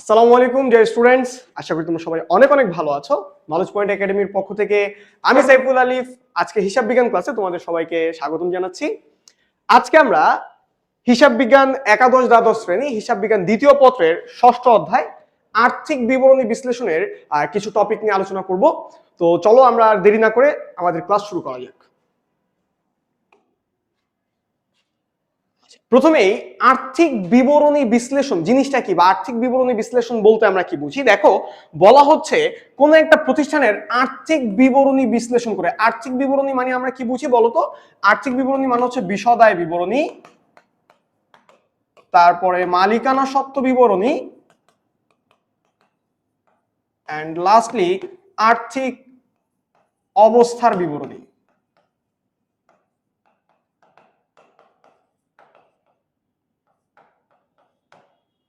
আসসালামু আলাইকুম dear students আশা করি তোমরা সবাই অনেক অনেক ভালো আছো। নলেজ পয়েন্ট একাডেমির পক্ষ থেকে আমি সাইফুল আলিফ। আজকে হিসাব বিজ্ঞান ক্লাসে তোমাদের সবাইকে স্বাগতম জানাচ্ছি। আজকে আমরা হিসাব বিজ্ঞান একাদশ দ্বাদশ শ্রেণি, হিসাব বিজ্ঞান দ্বিতীয় পত্রের ষষ্ঠ অধ্যায় আর্থিক বিবরণী বিশ্লেষণের কিছু টপিক নিয়ে আলোচনা করব। তো চলো আমরা আর দেরি না করে আমাদের ক্লাস শুরু করা যাক। প্রথমেই আর্থিক বিবরণী বিশ্লেষণ, জিনিসটা কি বা আর্থিক বিবরণী বিশ্লেষণ বলতে আমরা কি বুঝি? দেখো, বলা হচ্ছে কোন একটা প্রতিষ্ঠানের আর্থিক বিবরণী বিশ্লেষণ করে। আর্থিক বিবরণী মানে আমরা কি বুঝি বলতো? আর্থিক বিবরণী মানে হচ্ছে বিশদায় বিবরণী, তারপরে মালিকানা সত্ত্ব বিবরণী অ্যান্ড লাস্টলি আর্থিক অবস্থার বিবরণী।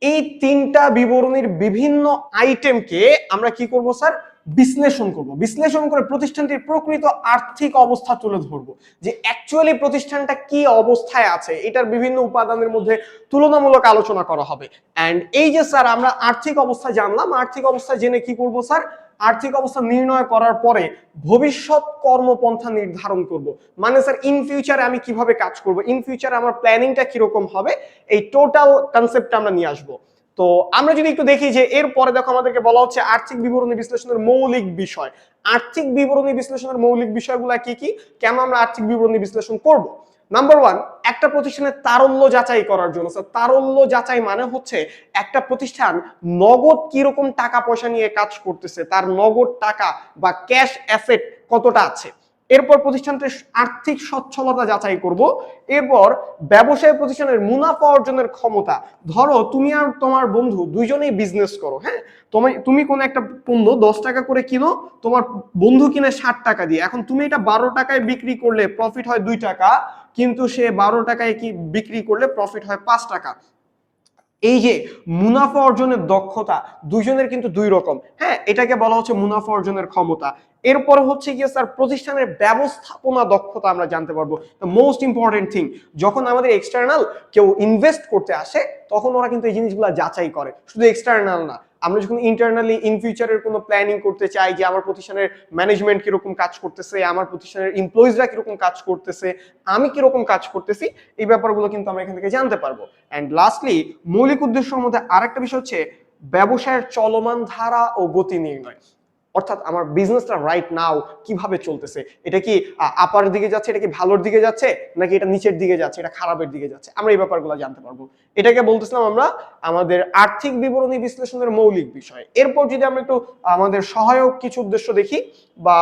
এই তিনটা বিবরণীর বিভিন্ন আইটেমকে আমরা কি করব, স্যার? বিশ্লেষণ করব। বিশ্লেষণ করে প্রতিষ্ঠানটির প্রকৃত আর্থিক অবস্থা তুলে ধরবো। যে অ্যাকচুয়ালি প্রতিষ্ঠানটা কি অবস্থায় আছে, এটার বিভিন্ন উপাদানের মধ্যে তুলনামূলক আলোচনা করা হবে। অ্যান্ড এই যে, স্যার, আমরা আর্থিক অবস্থা জানলাম। আর্থিক অবস্থা জেনে কি করব, স্যার? আর্থিক অবস্থা নির্ণয় করার পরে ভবিষ্যৎ কর্মপন্থা নির্ধারণ করব। মানে স্যার ইন ফিউচারে আমি কীভাবে কাজ করব? ইন ফিউচারে আমার প্ল্যানিংটা কীরকম হবে? এই টোটাল কনসেপ্টটা আমরা নিয়ে আসব। তো আমরা যদি একটু দেখি যে এরপরে দেখো আমাদেরকে বলা হচ্ছে আর্থিক বিবরণী বিশ্লেষণের মৌলিক বিষয়। আর্থিক বিবরণী বিশ্লেষণের মৌলিক বিষয়গুলো কি কি? কেন আমরা আর্থিক বিবরণী বিশ্লেষণ করব? নাম্বার ওয়ান একটা প্রতিষ্ঠানের তারল্য যাচাই করার জন্য। স্যার তারল্য যাচাই মানে হচ্ছে একটা প্রতিষ্ঠান নগদ কীরকম টাকা পয়সা নিয়ে কাজ করতেছে, তার নগদ টাকা বা ক্যাশ অ্যাসেট কতটা আছে। এরপর প্রতিষ্ঠানটির আর্থিক সচ্ছলতা যাচাই করব। এরপর ব্যবসায় প্রতিষ্ঠানের মুনাফা অর্জনের ক্ষমতা। ধরো, তুমি আর তোমার বন্ধু দুইজনেই বিজনেস করো হ্যাঁ? তুমি তুমি কোনো একটা পণ্য দশ টাকা করে কিনো, তোমার বন্ধু কিনে ষাট টাকা দিয়ে। এখন তুমি এটা বারো টাকায় বিক্রি করলে প্রফিট হয় দুই টাকা, কিন্তু সে বারো টাকায় কি বিক্রি করলে প্রফিট হয় পাঁচ টাকা। এই যে মুনাফা অর্জনের দক্ষতা দুজনের কিন্তু দুই রকম। হ্যাঁ এটাকে বলা হচ্ছে মুনাফা অর্জনের ক্ষমতা। এরপর হচ্ছে গিয়ে স্যার প্রতিষ্ঠানের ব্যবস্থাপনা দক্ষতা আমরা জানতে পারব। মোস্ট ইম্পর্টেন্ট থিং যখন আমাদের এক্সটার্নাল কেউ ইনভেস্ট করতে আসে, তখন ওরা কিন্তু এই জিনিসগুলো যাচাই করে। শুধু এক্সটার্নাল না আমরা যখন ইন্টারনালি ইন ফিউচারের কোনো প্ল্যানিং করতে চাই যে আমার প্রতিষ্ঠানের ম্যানেজমেন্ট কীরকম কাজ করতেছে, আমার প্রতিষ্ঠানের এমপ্লয়িজরা কীরকম কাজ করতেছে, আমি কীরকম কাজ করতেছি, এই ব্যাপারগুলো কিন্তু আমরা এখান থেকে জানতে পারব। অ্যান্ড লাস্টলি মৌলিক উদ্দেশ্যের মধ্যে আরেকটা বিষয় হচ্ছে, ব্যবসায়ের চলমান ধারা ও গতি নির্ণয়। অর্থাৎ আমার বিজনেসটা রাইট নাও কীভাবে চলতেছে? এটা কি আপার দিকে যাচ্ছে, এটা কি ভালোর দিকে যাচ্ছে, নাকি এটা নিচের দিকে যাচ্ছে, এটা খারাপের দিকে যাচ্ছে? আমরা এই ব্যাপারগুলো জানতে পারব। এটাকে বলতেছিলাম আমরা আমাদের আর্থিক বিবরণী বিশ্লেষণের মৌলিক বিষয়। এরপর যদি আমরা একটু আমাদের সহায়ক কিছু উদ্দেশ্য দেখি, বা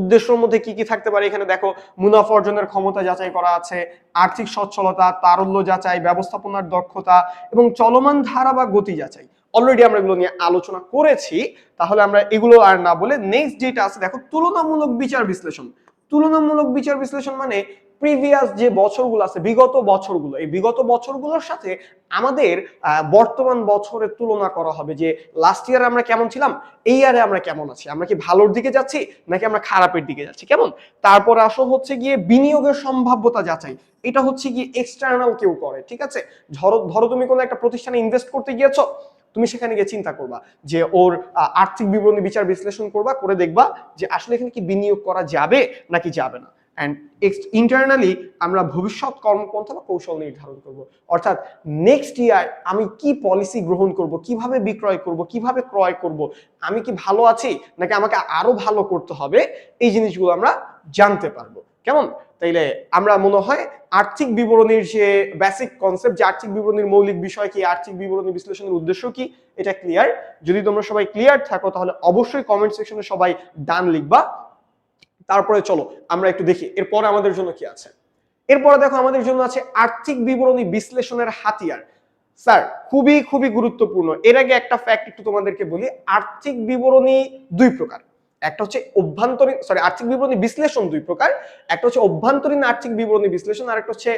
উদ্দেশ্যের মধ্যে কি কি থাকতে পারে, এখানে দেখো মুনাফা অর্জনের ক্ষমতা যাচাই করা আছে, আর্থিক সচ্ছলতা, তারল্য যাচাই, ব্যবস্থাপনার দক্ষতা, এবং চলমান ধারা বা গতি যাচাই। অলরেডি আমরা এগুলো নিয়ে আলোচনা করেছি, তাহলে আমরা এগুলো আর না বলে নেক্সট যেটা আছে, দেখো তুলনামূলক বিচার বিশ্লেষণ। তুলনামূলক বিচার বিশ্লেষণ মানে প্রিভিয়াস যে বছরগুলো আছে, বিগত বছরগুলো, এই বিগত বছরগুলোর সাথে আমাদের বর্তমান বছরের তুলনা করা হবে যে লাস্ট ইয়ারে আমরা কেমন ছিলাম, এই ইয়ারে আমরা কেমন আছি, আমরা কি ভালোর দিকে যাচ্ছি, নাকি আমরা খারাপের দিকে যাচ্ছি, কেমন? তারপর আসো হচ্ছে গিয়ে বিনিয়োগের সম্ভাব্যতা যাচাই, এটা হচ্ছে গিয়ে এক্সটার্নাল কেউ করে, ঠিক আছে? ধরো ধরো তুমি কোনো একটা প্রতিষ্ঠানে ইনভেস্ট করতে গিয়েছো তুমি সেখানে গিয়ে চিন্তা করবা যে ওর আর্থিক বিবরণী বিচার বিশ্লেষণ করবা, করে দেখবা যে আসলে এখানে কি বিনিয়োগ করা যাবে নাকি যাবে না। অ্যান্ড ইন্টারনালি আমরা ভবিষ্যৎ কর্মপন্থা বা কৌশল নির্ধারণ করব। অর্থাৎ নেক্সট ইয়ার আমি কি পলিসি গ্রহণ করব, কীভাবে বিক্রয় করব, কীভাবে ক্রয় করব, আমি কি ভালো আছি নাকি আমাকে আরও ভালো করতে হবে, এই জিনিসগুলো আমরা জানতে পারব। কেমন? তাইলে আমরা মনে হয় আর্থিক বিবরণীর যে বেসিক কনসেপ্ট যে আর্থিক বিবরণীর মৌলিক বিষয় কি, আর্থিক বিবরণী বিশ্লেষণের উদ্দেশ্য কি, এটা ক্লিয়ার যদি তোমরা সবাই ক্লিয়ার থাকো, তাহলে অবশ্যই কমেন্ট সেকশনে সবাই ডান লিখবা। তারপরে চলো, আমরা একটু দেখি, এরপরে আমাদের জন্য কি আছে? এরপরে দেখো, আমাদের জন্য আছে আর্থিক বিবরণী বিশ্লেষণের হাতিয়ার। স্যার, খুবই খুবই গুরুত্বপূর্ণ। এর আগে একটা ফ্যাক্ট একটু তোমাদেরকে বলি, আর্থিক বিবরণী দুই প্রকার। একটা হচ্ছে অভ্যন্তরীণ সরি আর্থিক বিবরণী বিশ্লেষণ দুই প্রকার। একটা হচ্ছে অভ্যন্তরীণ আর্থিক বিবরণী বিশ্লেষণ, আর একটা হচ্ছে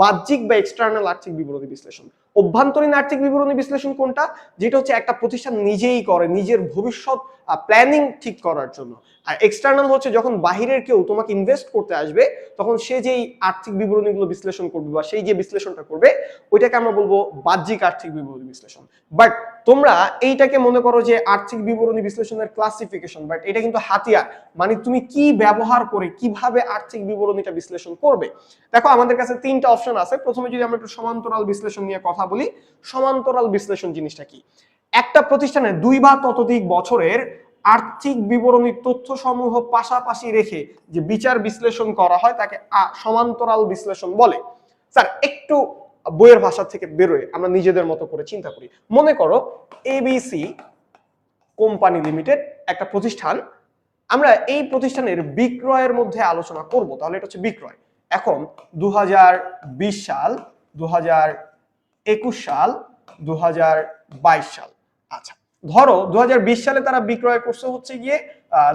বাহ্যিক বা এক্সটার্নাল আর্থিক বিবরণী বিশ্লেষণ। অভ্যন্তরীণ আর্থিক বিবরণী বিশ্লেষণ কোনটা? যেটা হচ্ছে একটা প্রতিষ্ঠান নিজেই করে, নিজের ভবিষ্যৎ প্ল্যানিং ঠিক করার জন্য। আর এক্সটার্নাল হচ্ছে যখন বাহিরের কেউ তোমাকে ইনভেস্ট করতে আসবে, তখন সে যেই আর্থিক বিবরণীগুলো বিশ্লেষণ করবে বা সেই যে বিশ্লেষণটা করবে, ওইটাকে আমরা বলব বাহ্যিক আর্থিক বিবরণী বিশ্লেষণ। বাট তোমরা এইটাকে মনে করো যে আর্থিক বিবরণী বিশ্লেষণের ক্লাসিফিকেশন বাট এটা কিন্তু হাতিয়ার। মানে তুমি কি ব্যবহার করে, কীভাবে আর্থিক বিবরণীটা বিশ্লেষণ করবে? দেখো, আমাদের কাছে তিনটা অপশন আছে। প্রথমে যদি আমরা একটু সমান্তরাল বিশ্লেষণ নিয়ে কথা বলি, সমান্তরাল বিশ্লেষণ জিনিসটা কি? একটা প্রতিষ্ঠানে দুই বা ততোধিক বছরের আর্থিক বিবরণীর তথ্য সমূহ পাশাপাশি রেখে যে বিচার বিশ্লেষণ করা হয়, তাকে সমান্তরাল বিশ্লেষণ বলে। স্যার, একটু বইয়ের ভাষা থেকে বেরোয়, আমরা নিজেদের মতো করে চিন্তা করি। মনে করো এবিসি কোম্পানি লিমিটেড একটা প্রতিষ্ঠান, আমরা এই প্রতিষ্ঠানের বিক্রয়ের মধ্যে আলোচনা করব, তাহলে এটা হচ্ছে বিক্রয়। এখন দু হাজার বিশ সাল দু হাজার একুশ সাল দু হাজার বাইশ সাল। আচ্ছা ধরো দু হাজার বিশ সালে তারা বিক্রয় করছে হচ্ছে গিয়ে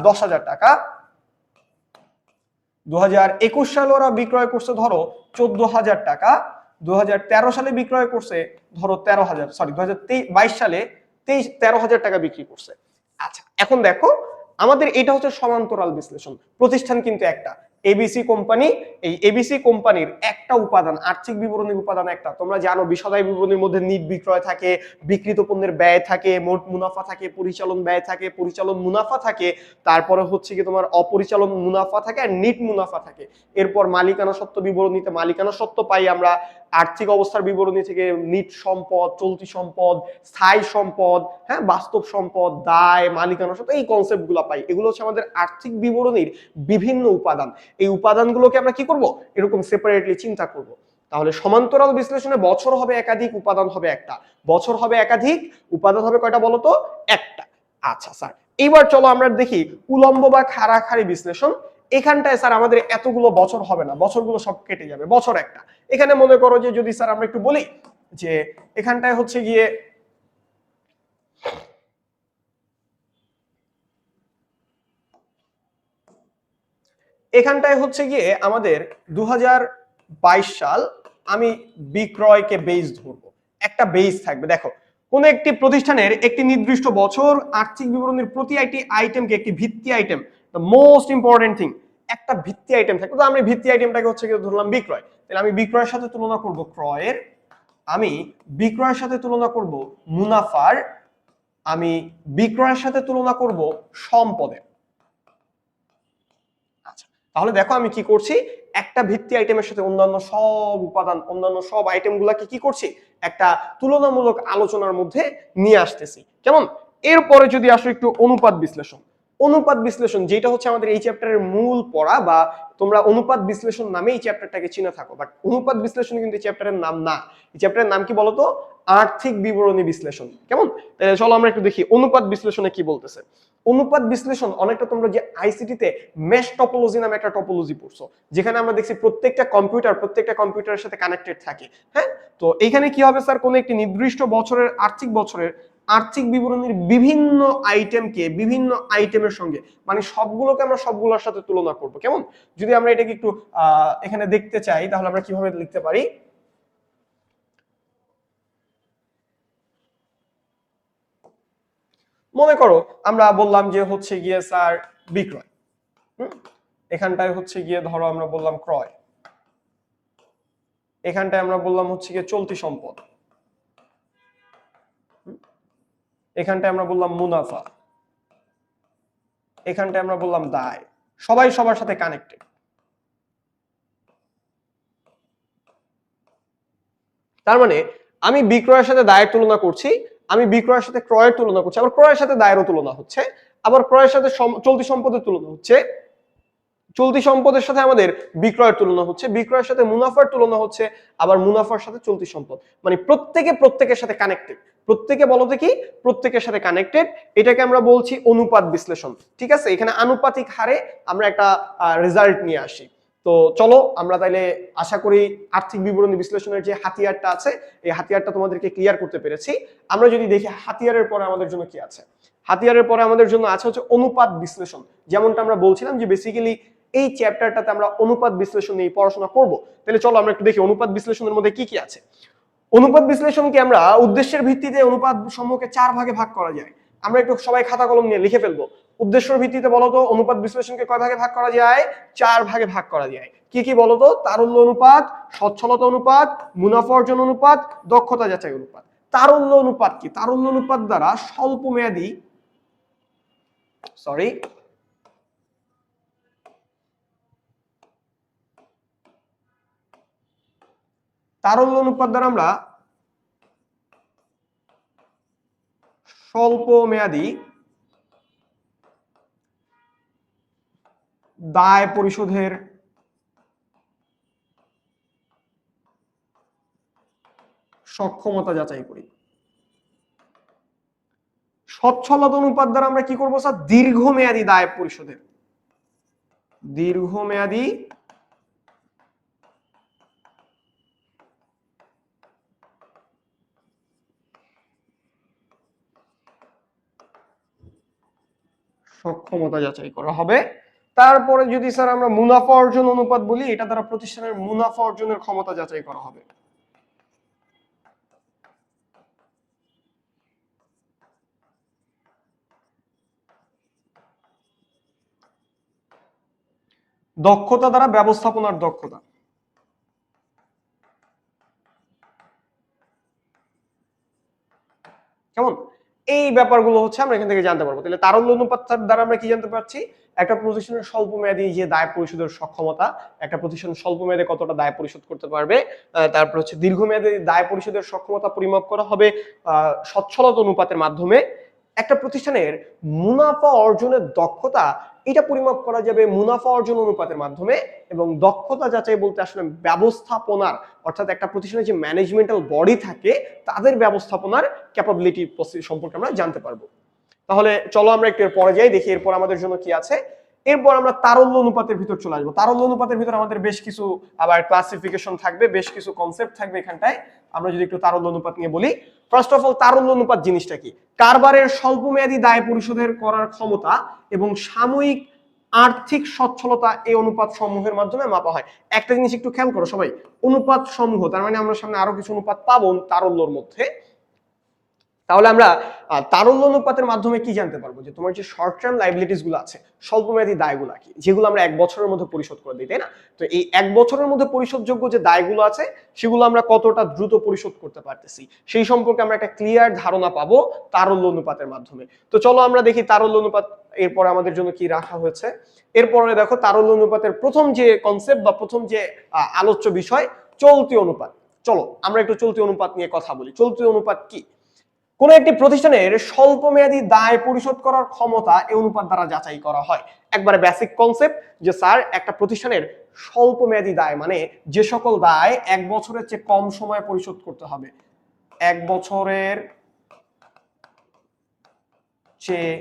দশ হাজার টাকা। দু হাজার একুশ সালে ওরা বিক্রয় করছে ধরো চোদ্দ হাজার টাকা। দু হাজার তেরো সালে বিক্রয় করছে ধরো তেরো হাজার সরি দু হাজার বাইশ সালে তেইশ, তেরো হাজার টাকা বিক্রি করছে। আচ্ছা এখন দেখো, আমাদের এটা হচ্ছে সমান্তরাল বিশ্লেষণ। প্রতিষ্ঠান কিন্তু একটা। এবিসি কোম্পানি এই এবিসি কোম্পানির একটা উপাদান, আর্থিক বিবরণীর উপাদান একটা। তোমরা জানো, বিশদায় বিবরণীর মধ্যে নিট বিক্রয় থাকে, বিকৃত পণ্যের ব্যয় থাকে, মোট মুনাফা থাকে, পরিচালন ব্যয় থাকে, পরিচালন মুনাফা থাকে, তারপরে হচ্ছে কি তোমার অপরিচালন মুনাফা থাকে আর নিট মুনাফা থাকে। এরপর মালিকানা সত্ত্ব বিবরণীতে মালিকানা সত্ত্ব পাই আমরা, আর্থিক অবস্থার বিবরণী থেকে নিট সম্পদ, চলতি সম্পদ, স্থায়ী সম্পদ হ্যাঁ বাস্তব সম্পদ, দায়, মালিকানা সত্ত্ব, এই কনসেপ্টগুলো পাই। এগুলো হচ্ছে আমাদের আর্থিক বিবরণীর বিভিন্ন উপাদান। এই উপাদানগুলোকে আমরা কি করব? এরকম সেপারেটলি চিন্তা করব। তাহলে সমান্তরাল বিশ্লেষণে বছর হবে একাধিক, উপাদান হবে একটা। বছর হবে একাধিক, উপাদান হবে কয়টা বলতো? একটা। আচ্ছা স্যার। এইবার চলো আমরা দেখি উলম্ব বা খাড়াখাড়ি বিশ্লেষণ। এখানটায় স্যার আমাদের এতগুলো বছর হবে না। বছরগুলো সব কেটে যাবে। বছর একটা। এখানে মনে করো যে যদি স্যার আমরা একটু বলি যে এখানটায় হচ্ছে গিয়ে এখানটায় হচ্ছে গিয়ে আমাদের দু হাজার বাইশ সাল আমি বিক্রয়কে বেস ধরবো। একটা বেস থাকবে। দেখো, কোন একটি প্রতিষ্ঠানের একটি নির্দিষ্ট বছর আর্থিক বিবরণীর প্রতি একটি আইটেমকে একটি ভিত্তি item the most important thing একটা ভিত্তি আইটেম থাকবে। তো আমি ভিত্তি আইটেমটাকে হচ্ছে গিয়ে ধরলাম বিক্রয়। তাহলে আমি বিক্রয়ের সাথে তুলনা করব ক্রয়ের, আমি বিক্রয়ের সাথে তুলনা করব মুনাফার, আমি বিক্রয়ের সাথে তুলনা করব সম্পদের। তাহলে দেখো আমি কি করছি? একটা ভিত্তি আইটেমের সাথে অন্যান্য সব উপাদান, অন্যান্য সব আইটেম গুলাকে কি করছি? একটা তুলনামূলক আলোচনার মধ্যে নিয়ে আসতেছি। কেমন? এরপরে যদি আসো একটু অনুপাত বিশ্লেষণ। অনুপাত বিশ্লেষণ যেটা হচ্ছে আমাদের এই চ্যাপ্টারের মূল পড়া বা তোমরা অনুপাত বিশ্লেষণ নামে এই চ্যাপ্টারটাকে চিনে থাকো। বাট অনুপাত বিশ্লেষণ কিন্তু চ্যাপ্টারের নাম না। এই চ্যাপ্টারের নাম কি বলতো? আর্থিক বিবরণী বিশ্লেষণ। কেমন? চলো আমরা একটু দেখি অনুপাত বিশ্লেষণে কি বলতেছে। অনুপাত বিশ্লেষণ, অনেকটা তোমরা যে আইসিটিতে মেশ টপোলজি নামে একটা টপোলজি পড়ছো, যেখানে আমরা দেখছি প্রত্যেকটা কম্পিউটার প্রত্যেকটা কম্পিউটারের সাথে কানেক্টেড থাকে হ্যাঁ? তো এইখানে কি হবে স্যার? কোন একটি নির্দিষ্ট বছরের আর্থিক বছরের আর্থিক বিবরণীর বিভিন্ন আইটেমকে বিভিন্ন আইটেমের সঙ্গে মানে সবগুলোকে আমরা সবগুলোর সাথে তুলনা করব, কেমন? যদি আমরা এটাকে একটু এখানে দেখতে চাই, তাহলে আমরা কীভাবে লিখতে পারি? মনে করো, আমরা বললাম যে হচ্ছে গিয়ে স্যার বিক্রয়? এখানটায় হচ্ছে গিয়ে ধরো আমরা বললাম ক্রয়। এখানটায় আমরা বললাম হচ্ছে গিয়ে চলতি সম্পদ? এখানটায় আমরা বললাম মুনাফা। এখানটায় আমরা বললাম দায়। সবাই সবার সাথে কানেক্টেড তার মানে আমি বিক্রয়ের সাথে দায়ের তুলনা করছি আমি বিক্রয়ের সাথে ক্রয়ের তুলনা করছি, আবার ক্রয়ের সাথে দায়েরও তুলনা হচ্ছে, আবার ক্রয়ের সাথে চলতি সম্পদের তুলনা হচ্ছে। চলতি সম্পদের সাথে আমাদের বিক্রয়ের তুলনা হচ্ছে, বিক্রয়ের সাথে মুনাফার তুলনা হচ্ছে, আবার মুনাফার সাথে চলতি সম্পদ। মানে প্রত্যেকে প্রত্যেকের সাথে কানেক্টেড প্রত্যেকে বলতে কি প্রত্যেকের সাথে কানেক্টেড এটাকে আমরা বলছি অনুপাত বিশ্লেষণ। ঠিক আছে? এখানে আনুপাতিক হারে আমরা একটা রেজাল্ট নিয়ে আসি। তো চলো, আমরা তাইলে আশা করি আর্থিক বিবরণী বিশ্লেষণের যে হাতিয়ারটা আছে, এই হাতিয়ারটা তোমাদেরকে ক্লিয়ার করতে পেরেছি। আমরা যদি দেখি হাতিয়ারের পরে আমাদের জন্য কি আছে? হাতিয়ারের পরে আমাদের জন্য আছে হচ্ছে অনুপাত বিশ্লেষণ। যেমনটা আমরা বলছিলাম যে বেসিক্যালি এই চ্যাপ্টারটাতে আমরা অনুপাত বিশ্লেষণ নিয়ে পড়াশোনা করব। তাহলে চলো, আমরা একটু দেখি অনুপাত বিশ্লেষণের মধ্যে কি কি আছে। অনুপাত বিশ্লেষণকে আমরা উদ্দেশ্যের ভিত্তিতে অনুপাত সমূহকে চার ভাগে ভাগ করা যায়। আমরা একটু সবাই খাতা কলম নিয়ে লিখে ফেলব। উদ্দেশ্যের ভিত্তিতে বলতো অনুপাত বিশ্লেষণকে কয় ভাগে ভাগ করা যায়? চার ভাগে ভাগ করা যায়। কি কি বলতো? তারল্য অনুপাত, সচ্ছলতা অনুপাত, মুনাফা অর্জন অনুপাত, দক্ষতা যাচাই অনুপাত। তারল্য অনুপাত কি? তারল্য অনুপাত দ্বারা স্বল্প মেয়াদী সরি তারল্য অনুপাত দ্বারা আমরা স্বল্প মেয়াদী দায় পরিশোধের সক্ষমতা যাচাই করি। সচ্ছলতা অনুপাত দ্বারা আমরা কি করব স্যার? দীর্ঘমেয়াদী দায় পরিশোধের। দীর্ঘমেয়াদী সক্ষমতা যাচাই করা হবে। তারপরে যদি স্যার আমরা মুনাফা অর্জন অনুপাত বলি, এটা দ্বারা প্রতিষ্ঠানের মুনাফা অর্জনের ক্ষমতা যাচাই করা হবে। দক্ষতা দ্বারা ব্যবস্থাপনার দক্ষতা। কেমন? এই ব্যাপারগুলো হচ্ছে আমরা এখান থেকে জানতে পারব। তাহলে তারল্য অনুপাত দ্বারা আমরা কি জানতে পারছি? একটা প্রতিষ্ঠানের স্বল্প মেয়াদী যে দায় পরিশোধের সক্ষমতা একটা প্রতিষ্ঠান স্বল্প মেয়াদে কতটা দায় পরিশোধ করতে পারবে তারপর হচ্ছে দীর্ঘমেয়াদী দায় পরিশোধের সক্ষমতা পরিমাপ করা হবে আহ, সচ্ছলতা অনুপাতের মাধ্যমে। একটা প্রতিষ্ঠানের মুনাফা অর্জনের দক্ষতা, এটা পরিমাপ করা যাবে মুনাফা অর্জন অনুপাতের মাধ্যমে এবং দক্ষতা যাচাই বলতে আসলে ব্যবস্থাপনার, অর্থাৎ একটা প্রতিষ্ঠানের যে ম্যানেজমেন্টাল বডি থাকে, তাদের ব্যবস্থাপনার ক্যাপাবিলিটি সম্পর্কে আমরা জানতে পারব। তাহলে চলো আমরা একটু এর পরে যাই, দেখি এরপর আমাদের জন্য কি আছে। এরপর আমরা তারল্য অনুপাতের ভিতর চলে আসব। তারল্য অনুপাতের ভিতর আমাদের বেশ কিছু আবার ক্লাসিফিকেশন থাকবে, বেশ কিছু কনসেপ্ট থাকবে এখানটায়। আমরা যদি একটু তারল্য অনুপাত নিয়ে বলি ফার্স্ট অফ অল তারল্য অনুপাত জিনিসটা কি? কারবারের স্বল্পমেয়াদী দায় পরিশোধের করার ক্ষমতা এবং সাময়িক আর্থিক সচ্ছলতা এই অনুপাত সমূহের মাধ্যমে মাপা হয়। একটা জিনিস একটু খেয়াল করো সবাই, অনুপাত সমূহ, তার মানে আমরা সামনে আরও কিছু অনুপাত পাবো তারল্যর মধ্যে। তাহলে আমরা আহ, তারল্য অনুপাতের মাধ্যমে কি জানতে পারব? যে তোমার যে শর্ট টার্ম লাইবিলিটিসগুলো আছে স্বল্প স্বল্পমেয়াদী দায়গুলো কি? যেগুলো আমরা এক বছরের মধ্যে পরিশোধ করে দিই তাই না? তো এই এক বছরের মধ্যে পরিশোধযোগ্য যে দায়গুলো আছে সেগুলো আমরা কতটা দ্রুত পরিশোধ করতে পারতেছি? সেই সম্পর্কে আমরা একটা ক্লিয়ার ধারণা পাবো তারল্য অনুপাতের মাধ্যমে। তো চলো আমরা দেখি তারল্য অনুপাত এরপর আমাদের জন্য কি রাখা হয়েছে। এরপরে দেখো তারল্য অনুপাতের প্রথম যে কনসেপ্ট বা প্রথম যে আলোচ্য বিষয় চলতি অনুপাত। চলো আমরা একটু চলতি অনুপাত নিয়ে কথা বলি। চলতি অনুপাত কি? কোন একটি প্রতিষ্ঠানের স্বল্পমেয়াদী দায় পরিশোধ করার ক্ষমতা এই অনুপাত দ্বারা যাচাই করা হয়। একবারে বেসিক কনসেপ্ট যে, স্যার, একটা প্রতিষ্ঠানের স্বল্পমেয়াদী দায় মানে যে সকল দায় এক বছরের চেয়ে কম সময়ে পরিশোধ করতে হবে। এক বছরের চেয়ে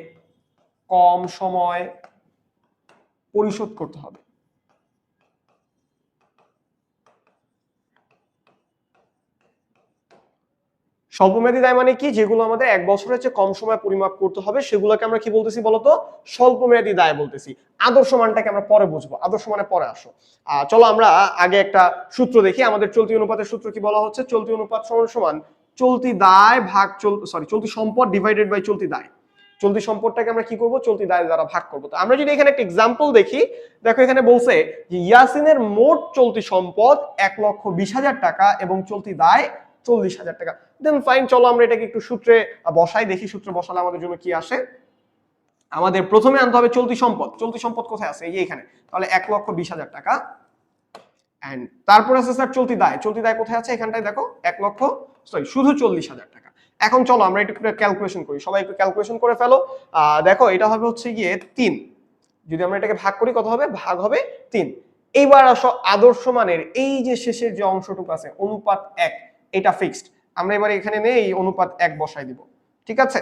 কম সময় পরিশোধ করতে হবে। স্বল্পমেয়াদী দায় মানে কি? যেগুলো আমাদের এক বছরের চেয়ে কম সময় পরিমাপ করতে হবে, সেগুলোকে আমরা কি বলতেছি বলতো? স্বল্পমেয়াদী দায় বলতেছি। আদর্শ মানটাকে আমরা পরে বুঝব। আদর্শ মানে পরে আসো। চলো আমরা আগে একটা সূত্র দেখি। আমাদের চলতি অনুপাতের সূত্র কি বলা হচ্ছে? চলতি অনুপাত সমান সমান চলতি দায় ভাগ চল সরি চলতি সম্পদ ডিভাইডেড বাই চলতি দায়। চলতি সম্পদটাকে আমরা কি করব? চলতি দায় দ্বারা ভাগ করব। তো আমরা যদি এখানে একটা এক্সাম্পল দেখি, দেখো এখানে বলছে যে ইয়াসিনের মোট চলতি সম্পদ এক লক্ষ বিশ হাজার টাকা এবং চলতি দায় চল্লিশ হাজার টাকা। দেন ফাইন, চলো আমরা এটাকে একটু সূত্রে বসাই, দেখি সূত্রে বসালে আমাদের জন্য কি আসে। আমাদের প্রথমে আনতে হবে চলতি সম্পদ। চলতি সম্পদ কোথায় আছে? এই যে এখানে। তাহলে এক লক্ষ বিশ হাজার টাকা। এন্ড তারপর আছে স্যার চলতি দায়। চলতি দায় কোথায় আছে? এখানটায় দেখো, এক লক্ষ সরি শুধু চল্লিশ হাজার টাকা। এখন চলো আমরা একটু ক্যালকুলেশন করি। সবাই একটু ক্যালকুলেশন করে ফেলো। দেখো, এটা হবে হচ্ছে গিয়ে তিন। যদি আমরা এটাকে ভাগ করি, কত হবে? ভাগ হবে তিন। এইবার আসো আদর্শ মানের, এই যে শেষের যে অংশটুকু আছে, অনুপাত এক, এটা ফিক্সড আমরা এবার এখানে নেই, অনুপাত এক বসাই দিব। ঠিক আছে?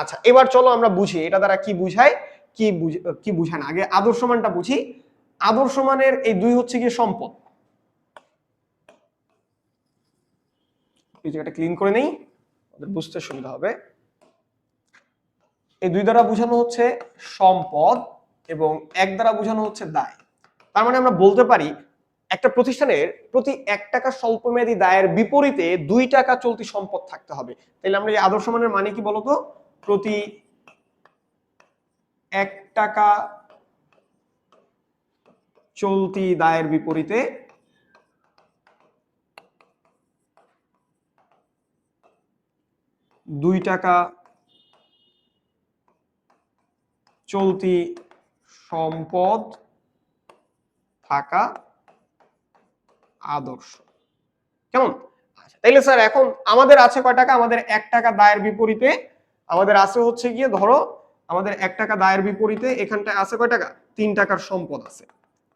আচ্ছা এবার চলো আমরা বুঝি, এটা দ্বারা কি বুঝায়, কি কি বুঝায় না? আগে আদর্শ মানটা বুঝি। আদর্শ মানের এই দুই হচ্ছে গিয়ে সম্পদ। এই জায়গাটা ক্লিন করে নেই, ওদের বুঝতে সুবিধা হবে। এই দুই দ্বারা বোঝানো হচ্ছে সম্পদ এবং এক দ্বারা বোঝানো হচ্ছে দায়। তার মানে আমরা বলতে পারি একটা প্রতিষ্ঠানের প্রতি এক টাকা স্বল্পমেয়াদী দায়ের বিপরীতে দুই টাকা চলতি সম্পদ থাকতে হবে। তাহলে আমরা এই আদর্শ মানের মানে কি বলতো? প্রতি এক টাকা চলতি দায়ের বিপরীতে দুই টাকা চলতি সম্পদ থাকা আদর্শ। কেমন? আচ্ছা তাইলে স্যার এখন আমাদের আছে কয় টাকা? আমাদের এক টাকা দায়ের বিপরীতে আমাদের আছে হচ্ছে গিয়ে, ধরো, আমাদের এক টাকা দায়ের বিপরীতে এখানটায় আছে কয় টাকা? তিন টাকার সম্পদ আছে।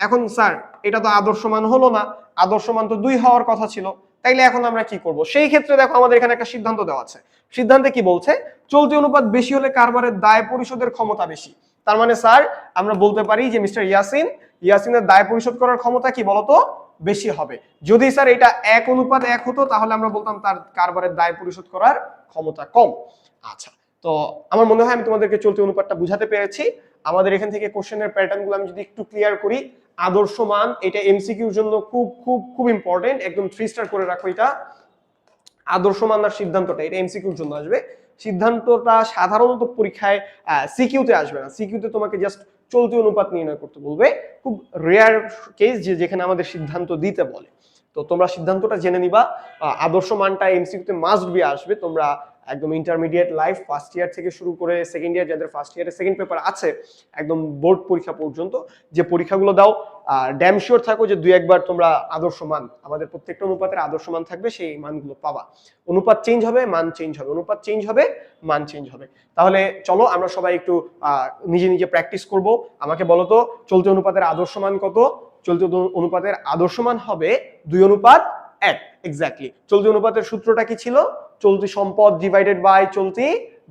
এখন স্যার, এটা তো আদর্শমান হলো না। আদর্শমান তো দুই হওয়ার কথা ছিল। তাইলে এখন আমরা কি করব? সেই ক্ষেত্রে দেখো, আমাদের এখানে একটা সিদ্ধান্ত দেওয়া আছে। সিদ্ধান্তে কি বলছে? চলতি অনুপাত বেশি হলে কারবারের দায় পরিশোধের ক্ষমতা বেশি। তার মানে স্যার, আমরা বলতে পারি যে মিস্টার ইয়াসিন, ইয়াসিনের দায় পরিশোধ করার ক্ষমতা কি বলতো? বেশি হবে। যদি স্যার এটা এক অনুপাত এক হতো, তাহলে আমরা বলতাম তার কারবারের দায় পরিশোধ করার ক্ষমতা কম। আচ্ছা তো আমার মনে হয় আমি তোমাদেরকে চলতি অনুপাতটা বুঝাতে পেরেছি। আমাদের এখান থেকে কোশ্চেনের প্যাটার্নগুলো আমি যদি একটু ক্লিয়ার করি, আদর্শ মান, এটা এমসিকিউর জন্য খুব খুব খুব ইম্পর্টেন্ট একদম থ্রি স্টার করে রাখো এটা। আদর্শ মান আর সিদ্ধান্তটা, এটা এমসিকিউর জন্য আসবে। সিদ্ধান্তটা সাধারণত পরীক্ষায় সিকিউতে আসবে না। সিকিউতে তোমাকে জাস্ট চলতি অনুপাত নির্ণয় করতে বলবে। খুব রেয়ার কেস যে যেখানে আমাদের সিদ্ধান্ত দিতে বলে। তো তোমরা সিদ্ধান্তটা জেনে নিবা আদর্শ মানটা এমসিকিউতে মাস্ট বি আসবে, তোমরা একদম ইন্টারমিডিয়েট লাইফ ফার্স্ট ইয়ার থেকে শুরু করে সেকেন্ড ইয়ার যাদের ফার্স্ট ইয়ারে সেকেন্ড পেপার আছে, একদম বোর্ড পরীক্ষা পর্যন্ত, যে পরীক্ষাগুলো দাও ড্যাম শিওর থাকো যে দুই একবার তোমরা আদর্শ মান আমাদের প্রত্যেকটা অনুপাতের আদর্শ মান থাকবে, সেই মানগুলো পাবা। অনুপাত চেঞ্জ হবে, মান চেঞ্জ হবে। অনুপাত চেঞ্জ হবে, মান চেঞ্জ হবে। তাহলে চলো আমরা সবাই একটু নিজে নিজে প্র্যাকটিস করব। আমাকে বলো তো, চলতি অনুপাতের আদর্শ মান কত? চলতি অনুপাতের আদর্শ মান হবে দুই অনুপাত এক এক্স্যাক্টলি চলতি অনুপাতের সূত্রটা কি ছিল? চলতি সম্পদ ডিভাইডেড বাই চলতি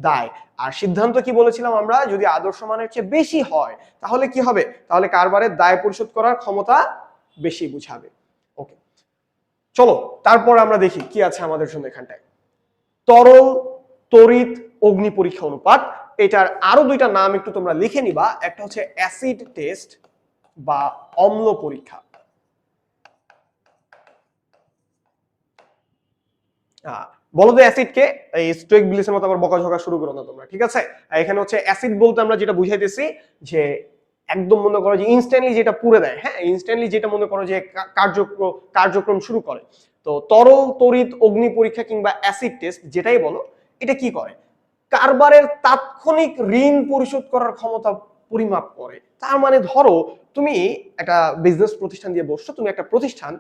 দায়। আর সিদ্ধান্ত কি বলেছিলাম আমরা? যদি আদর্শ মানের চেয়ে বেশি হয়, তাহলে কি হবে? তাহলে কারবারের দায় পরিশোধ করার ক্ষমতা বেশি বুঝাবে। ওকে চলো, তারপর আমরা দেখি কি আছে আমাদের জন্য এখানটায়। তরল, তড়িৎ, অগ্নি পরীক্ষা অনুপাত, এটার আরও দুইটা নাম একটু তোমরা লিখে নিবা। একটা হচ্ছে অ্যাসিড টেস্ট বা অম্ল পরীক্ষা। আহ, বলো তো অ্যাসিডকে এই স্টোইক বিলিসের মতো আবার বকাঝকা শুরু করো না তোমরা ঠিক আছে? এখানে হচ্ছে অ্যাসিড বলতে আমরা যেটা বুঝাইতেছি যে একদম মনে করো যে ইনস্ট্যান্টলি যেটা পুড়ে দেয় হ্যাঁ? ইনস্ট্যান্টলি যেটা মনে করো যে কার্যক্রম কার্যক্রম শুরু করে। তো তরল তড়িৎ অগ্নি পরীক্ষা কিংবা অ্যাসিড টেস্ট যেটাই বলো এটা কি করে? কারবারের তাৎক্ষণিক ঋণ পরিশোধ করার ক্ষমতা পরিমাপ করে। তার মানে ধরো তুমি একটা বিজনেস প্রতিষ্ঠান দিয়ে বসছো তুমি একটা প্রতিষ্ঠান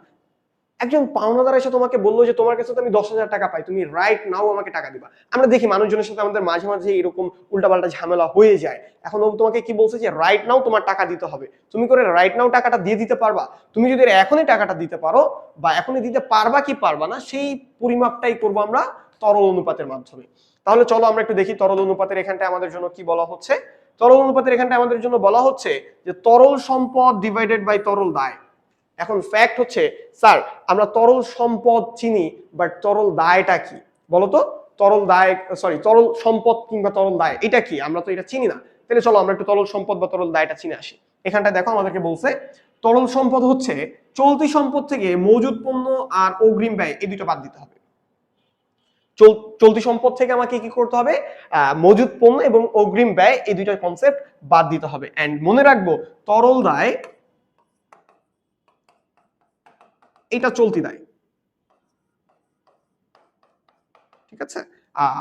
একজন পাওনাদার এসে তোমাকে বলল যে, তোমার কাছে আমি দশ হাজার টাকা পাই, তুমি রাইট নাও আমাকে টাকা দিবা। আমরা দেখি মানুষজনের সাথে আমাদের মাঝে মাঝে এরকম উল্টাপাল্টা ঝামেলা হয়ে যায়। এখন ও তোমাকে কি বলছে যে রাইট নাও তোমার টাকা দিতে হবে। তুমি করে রাইট নাও টাকাটা দিয়ে দিতে পারবা? তুমি যদি এখনই টাকাটা দিতে পারো বা এখনই দিতে পারবা কি পারবা না, সেই পরিমাপটাই করব আমরা তরল অনুপাতের মাধ্যমে। তাহলে চলো আমরা একটু দেখি তরল অনুপাতের এখানটায় আমাদের জন্য কি বলা হচ্ছে। তরল অনুপাতের এখানটা আমাদের জন্য বলা হচ্ছে যে, তরল সম্পদ ডিভাইডেড বাই তরল দায়। এখন ফ্যাক্ট হচ্ছে স্যার আমরা তরল সম্পদ চিনি বাট তরল দায়টা কি? বলতো, তরল দায় সরি তরল সম্পদ কিংবা তরল দায়, এটা কি? আমরা তো এটা চিনি না। তাহলে চলো আমরা একটু তরল সম্পদ বা তরল দায়টা চিনে আসি। এখানটায় দেখো আমাদেরকে বলছে, তরল সম্পদ হচ্ছে চলতি সম্পদ থেকে মজুদ পণ্য আর অগ্রিম ব্যয়, এই দুটো বাদ দিতে হবে। চল- চলতি সম্পদ থেকে আমাকে কি করতে হবে? মজুদ পণ্য এবং অগ্রিম ব্যয়, এই দুইটা কনসেপ্ট বাদ দিতে হবে। এন্ড মনে রাখব, তরল দায় এটা চলতি দায়। ঠিক আছে?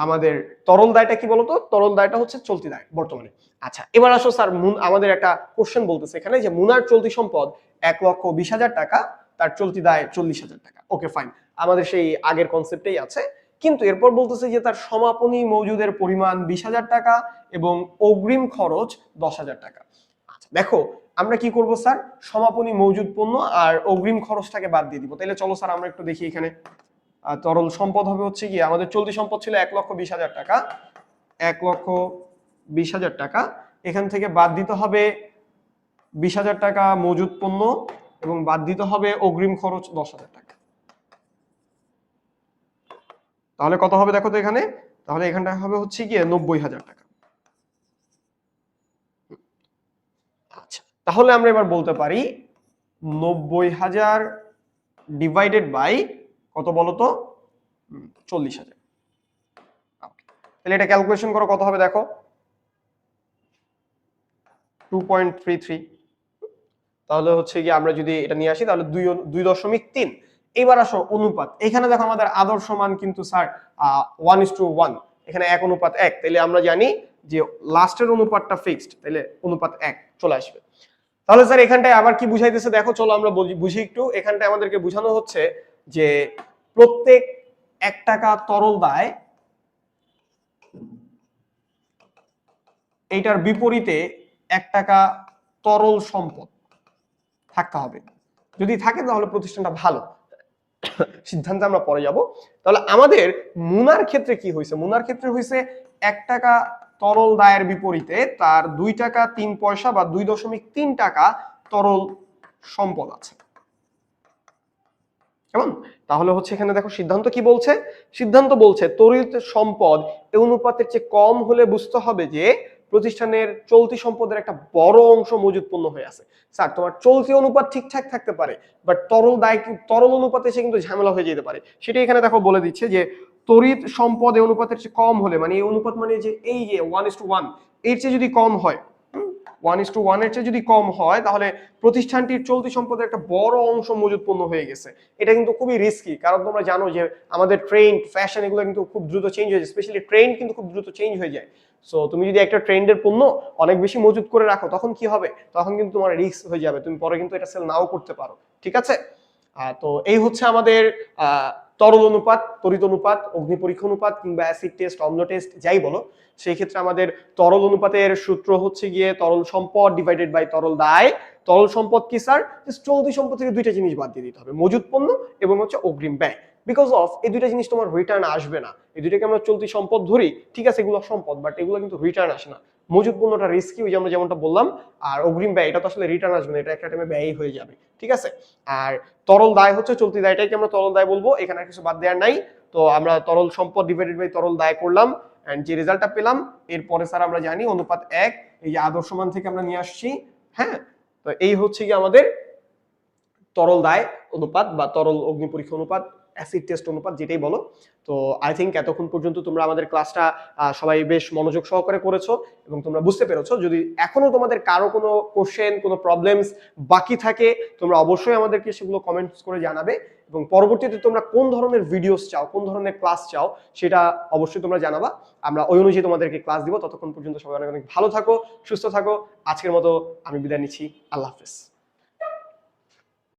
আমাদের তরল দায়টা কি বলতো? তরল দায়টা হচ্ছে চলতি দায় বর্তমানে। আচ্ছা এবার আসো স্যার আমাদের একটা কোশ্চেন বলতেছে এখানে যে মুনার চলতি সম্পদ এক লক্ষ বিশ হাজার টাকা, তার চলতি দায় চল্লিশ হাজার টাকা। ওকে ফাইন আমাদের সেই আগের কনসেপ্টেই আছে। কিন্তু এরপর বলতেছে যে তার সমাপনী মজুদের পরিমাণ বিশ হাজার টাকা এবং অগ্রিম খরচ দশ হাজার টাকা। আচ্ছা দেখো আমরা কি করব, স্যার? সমাপনী মজুদ পণ্য আর অগ্রিম খরচটাকে বাদ দিয়ে দিব। তাহলে চলো, স্যার, আমরা একটু দেখি এখানে। তরল সম্পদ হবে হচ্ছে কি, আমাদের চলতি সম্পদ ছিল এক লক্ষ বিশ হাজার টাকা। এক লক্ষ বিশ হাজার টাকা। এখান থেকে বাদ দিতে হবে বিশ হাজার টাকা মজুদ পণ্য এবং বাদ দিতে হবে অগ্রিম খরচ দশ হাজার টাকা। তাহলে কত হবে দেখো তো এখানে? তাহলে এখানটা হবে হচ্ছে গিয়ে নব্বই হাজার টাকা আচ্ছা তাহলে আমরা এবার বলতে পারি নব্বই হাজার ডিভাইডেড বাই কত বলতো? চল্লিশ হাজার। তাহলে এটা ক্যালকুলেশন করো কত হবে দেখো। টু পয়েন্ট থ্রি থ্রি তাহলে হচ্ছে কি আমরা যদি এটা নিয়ে আসি, তাহলে দুই দুই দশমিক তিন। এবার আসো অনুপাত। এখানে দেখো আমাদের আদর্শ মান কিন্তু sir one is to one এখানে এক অনুপাত এক। তাহলে আমরা জানি যে লাস্টের অনুপাতটা ফিক্সড তাহলে অনুপাত এক চলে আসবে। তাহলে স্যার, এখানটায় আবার কি বুঝাইতেছে? দেখো, চলো আমরা বুঝি- একটু। এখানটায় আমাদেরকে বোঝানো হচ্ছে যে প্রত্যেক এক টাকা তরল দায় এইটার বিপরীতে এক টাকা তরল সম্পদ থাকতে হবে। যদি থাকে, তাহলে প্রতিষ্ঠানটা ভালো। সিদ্ধান্তে আমরা পরে যাব। তাহলে আমাদের মুনার ক্ষেত্রে কি হয়েছে? মুনার ক্ষেত্রে হয়েছে এক টাকা তরল দায়ের বিপরীতে তার দুই টাকা, তিন পয়সা বা দুই দশমিক তিন টাকা তরল সম্পদ আছে। কেমন? তাহলে হচ্ছে এখানে দেখো সিদ্ধান্ত কি বলছে? সিদ্ধান্ত বলছে তরিত সম্পদ এ অনুপাতের চেয়ে কম হলে বুঝতে হবে যে প্রতিষ্ঠানের চলতি সম্পদের একটা বড় অংশ মজুত পণ্য হয়ে আছে। স্যার, তোমার চলতি অনুপাত ঠিকঠাক থাকতে পারে বাট তরল দায়, তরল অনুপাতে সে কিন্তু ঝামেলা হয়ে যেতে পারে। সেটা এখানে দেখো বলে দিচ্ছে যে তড়িৎ সম্পদ এই অনুপাতের চেয়ে কম হলে মানে এই অনুপাত মানে যে এই যে ওয়ান ইস টু ওয়ানের চেয়ে যদি কম হয় ওয়ান ইস টু ওয়ানের চেয়ে যদি কম হয়, তাহলে প্রতিষ্ঠানটির চলতি সম্পদের একটা বড় অংশ মজুত হয়ে গেছে। এটা কিন্তু খুবই রিস্কি কারণ তোমরা জানো যে আমাদের ট্রেন্ড ফ্যাশন এগুলো কিন্তু খুব দ্রুত চেঞ্জ হয়ে যায় স্পেশালি ট্রেন্ড কিন্তু খুব দ্রুত চেঞ্জ হয়ে যায়। সো তুমি যদি একটা ট্রেন্ডের পণ্য অনেক বেশি মজুত করে রাখো, তখন কি হবে? তখন কিন্তু তোমার রিস্ক হয়ে যাবে, তুমি পরে কিন্তু এটা সেল নাও করতে পারো, ঠিক আছে? তো এই হচ্ছে আমাদের তরল অনুপাত তরিত অনুপাত অগ্নি পরীক্ষা অনুপাত কিংবা অ্যাসিড টেস্ট অম্ল টেস্ট যাই বলো, সেই ক্ষেত্রে আমাদের তরল অনুপাতের সূত্র হচ্ছে গিয়ে তরল সম্পদ ডিভাইডেড বাই তরল দায়। তরল সম্পদ কি স্যার চলতি সম্পদ থেকে দুইটা জিনিস বাদ দিয়ে দিতে হবে, মজুত পণ্য এবং হচ্ছে অগ্রিম ব্যয়। বিকজ অফ এই দুইটা জিনিস তোমার রিটার্ন আসবে না। এই দুইটাকে আমরা চলতি সম্পদ ধরি, ঠিক আছে, এগুলো সম্পদ বাট এগুলো কিন্তু রিটার্ন আসে না। মজুত পণ্যটা রিস্কি ওই যে আমরা যেমনটা বললাম, আর অগ্রিম ব্যয়, এটা তো আসলে রিটার্ন আসবে না, এটা একটা টাইমে ব্যয় হয়ে যাবে, ঠিক আছে? আর তরল দায় হচ্ছে চলতি দায়টাকে আমরা তরল দায় বলব? এখানে কিছু বাদ দেওয়ার নাই। তো আমরা তরল সম্পদ ডিভাইডেড বাই তরল দায় করলাম এন্ড যে রেজাল্টটা পেলাম, এরপরে স্যার আমরা জানি অনুপাত এক, এই যে আদর্শ মান থেকে আমরা নিয়ে আসছি হ্যাঁ? তো এই হচ্ছে কি আমাদের তরল দায় অনুপাত বা তরল অগ্নি পরীক্ষা অনুপাত। অ্যাসিড টেস্ট অনুপাত যেটাই বলো। তো আই থিঙ্ক এতক্ষণ পর্যন্ত তোমরা আমাদের ক্লাসটা সবাই বেশ মনোযোগ সহকারে করেছ এবং তোমরা বুঝতে পেরেছ। যদি এখনও তোমাদের কারও কোনো কোশ্চেন কোনো প্রবলেমস বাকি থাকে, তোমরা অবশ্যই আমাদেরকে সেগুলো কমেন্টস করে জানাবে এবং পরবর্তীতে তোমরা কোন ধরনের ভিডিওস চাও, কোন ধরনের ক্লাস চাও, সেটা অবশ্যই তোমরা জানাবা। আমরা ওই অনুযায়ী তোমাদেরকে ক্লাস দিব। ততক্ষণ পর্যন্ত সবাই অনেক অনেক ভালো থাকো, সুস্থ থাকো। আজকের মতো আমি বিদায় নিচ্ছি। আল্লাহ হাফেজ।